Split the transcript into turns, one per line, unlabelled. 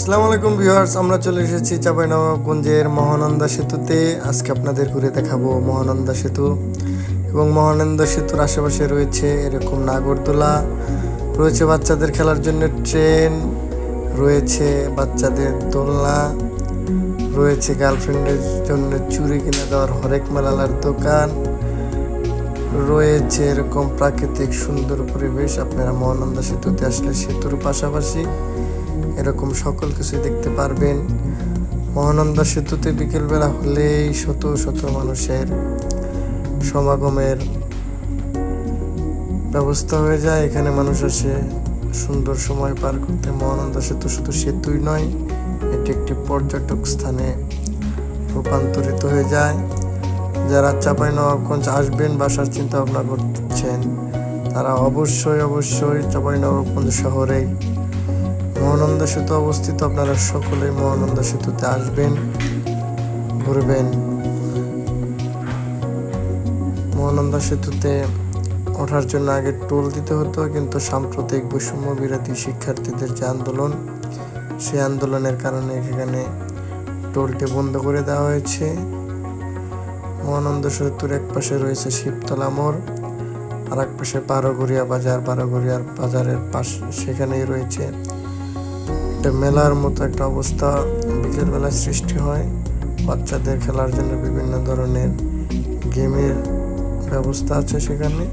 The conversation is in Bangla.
আসসালামু আলাইকুম ভিউয়ার্স, আমরা চলে এসেছি চাঁপাইনবাবগঞ্জের মহানন্দা সেতুতে। আজকে আপনাদের ঘুরে দেখাবো মহানন্দা সেতু এবং মহানন্দা সেতুর আশেপাশে রয়েছে এরকম নাগরদোলা, রয়েছে বাচ্চাদের খেলার জন্য ট্রেন, রয়েছে বাচ্চাদের দোলনা, রয়েছে গার্লফ্রেন্ডের জন্য চুরি কিনে দেওয়ার হরেক মেলালার দোকান, রয়েছে এরকম প্রাকৃতিক সুন্দর পরিবেশ। আপনারা মহানন্দা সেতুতে আসলে সেতুর পাশাপাশি এরকম সকল কিছু দেখতে পারবেন। মহানন্দা সেতুতে বিকেলবেলা হলেই শত শত মানুষের সমাগমের ব্যবস্থা হয়ে যায়। এখানে মানুষ আসে সুন্দর সময় পার করতে মহানন্দা সেতু শুধু সেতুই নয়, এটি একটি পর্যটক স্থানে রূপান্তরিত হয়ে যায়। যারা চাপাই নবাবগঞ্জ আসবেন, বাসার চিন্তা ভাবনা করছেন, তারা অবশ্যই অবশ্যই চাপাই নবাবগঞ্জ শহরেই মহানন্দা সেতু অবস্থিত। আপনারা সকলেই মহানন্দা সেতুতে আসবেন, ঘুরবেন। মহানন্দা সেতুতে ওঠার জন্য আগে টোল দিতে হতো, কিন্তু সাম্প্রতিক বৈষম্য বিরোধী শিক্ষার্থীদের যে আন্দোলন, সেই আন্দোলনের কারণে এখানে টোলটি বন্ধ করে দেওয়া হয়েছে। মহানন্দ সেতুর এক পাশে রয়েছে শিবতলা মোড় আর এক পাশে বারোঘরিয়া বাজার। বারোঘরিয়ার বাজারের পাশ সেখানেই রয়েছে একটা মেলার মতো একটা অবস্থা বিকেলবেলা সৃষ্টি হয়। বাচ্চাদের খেলার জন্য বিভিন্ন ধরনের গেমের ব্যবস্থা আছে সেখানে।